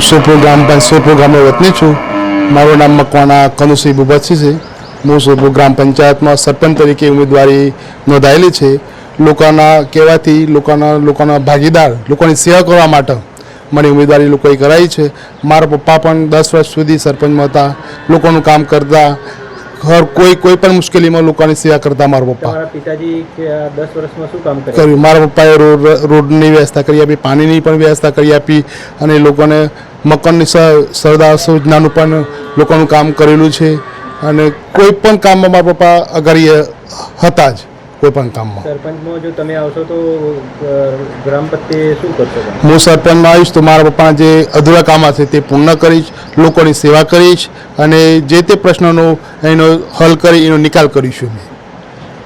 સોપુર ગ્રામ સોપુર ગામનો વતની છું? મારું નામ મકવાણા કનુસિંહ બુબતસિંહ છે. હું સોપુર ગ્રામ પંચાયતમાં સરપંચ તરીકે ઉમેદવારી નોંધાયેલી છે. લોકોના કહેવાથી લોકોના લોકોના ભાગીદાર, લોકોની સેવા કરવા માટે મને ઉમેદવારી લોકોએ કરાવી છે. મારા પપ્પા પણ દસ વર્ષ સુધી સરપંચમાં હતા. લોકોનું કામ કરતા હર કોઈ કોઈ પણ મુશ્કેલીમાં લોકોની સેવા કરતા મારા પપ્પા. પિતાજી દસ વર્ષમાં શું કામ કર્યું. મારા પપ્પાએ રોડ રોડની વ્યવસ્થા કરી આપી પાણીની પણ વ્યવસ્થા કરી આપી અને લોકોને મકાનની સરદાર યોજનાનું પણ લોકોનું કામ કરેલું છે. અને કોઈ પણ કામમાં મારા પપ્પા અગાડી હતા જ. કોઈ પણ કામમાં. સરપંચમાં જો તમે આવશો તો ગ્રામ પ્રત્યે શું કરશો હું સરપંચમાં આવીશ તો મારા પપ્પાના જે અધૂરા કામ હશે તે પૂર્ણ કરીશ લોકોની સેવા કરીશ અને જે તે પ્રશ્નોનો એનો હલ કરી એનો નિકાલ કરીશું મેં